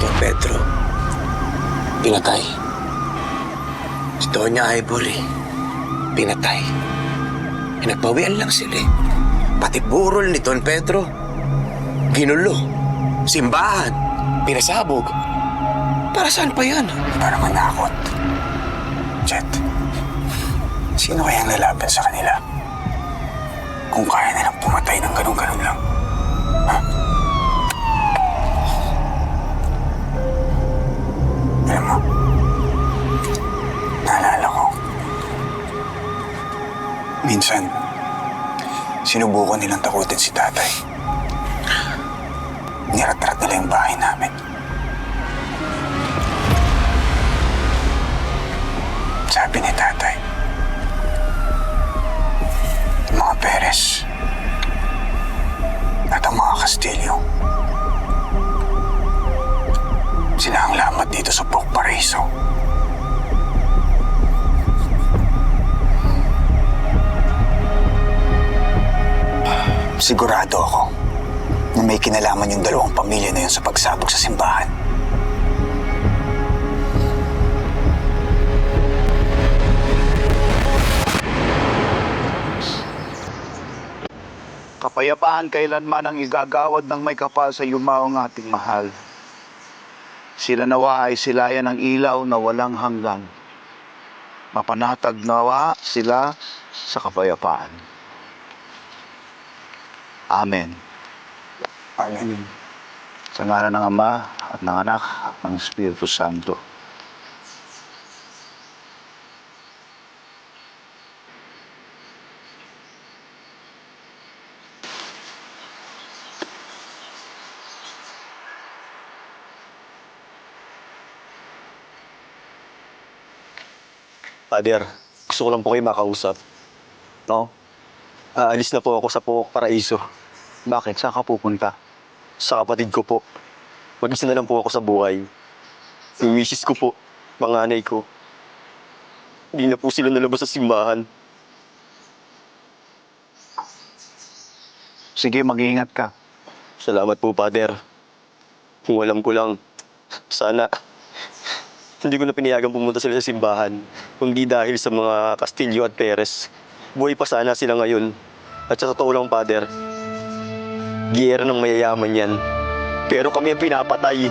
Don Pedro, pinatay. Si Doña Ivory, pinatay. Pinagbawian lang sila eh. Pati burol ni Don Pedro, ginulo. Simbahan, pinasabog. Para saan pa yan? Para manakot. Jet, sino kayang lalaban sa kanila? Kung kaya nilang pumatay ng ganun-ganun lang. Ha? Alam mo, naalala ko. Minsan, sinubukan nilang takutin si tatay. Niratrat nila yung bahay namin. Sabi ni tatay, mga Perez at ang mga Castillo, Paraiso. Sigurado ako na may kinalaman yung dalawang pamilya na yun sa pagsabog sa simbahan. Kapayapaan kailanman ang igagawad ng may kapal sa yumaong ating mahal. Sila nawa ay silayan ng ilaw na walang hanggan. Mapanatag nawa sila sa kapayapaan. Amen. Amen. Sa ngalan ng Ama at ng Anak at ng Espiritu Santo. Father, gusto ko lang po kayo makausap. No? Aalis na po ako sa Pok Paraiso. Bakit? Saan ka pupunta? Sa kapatid ko po. Mag-isa na lang po ako sa buhay. Yung wishes ko po, mga anay ko. Hindi na po sila nalabas sa simbahan. Sige, mag-iingat ka. Salamat po, Father. Kung alam ko lang, sana hindi ko na pinayagan pumunta sila sa simbahan. Kundi dahil sa mga Castillo at Perez. Buhay pa sana sila ngayon. At sa totoo lang, Father, giyera ng mayayaman yan. Pero kami ang pinapatay.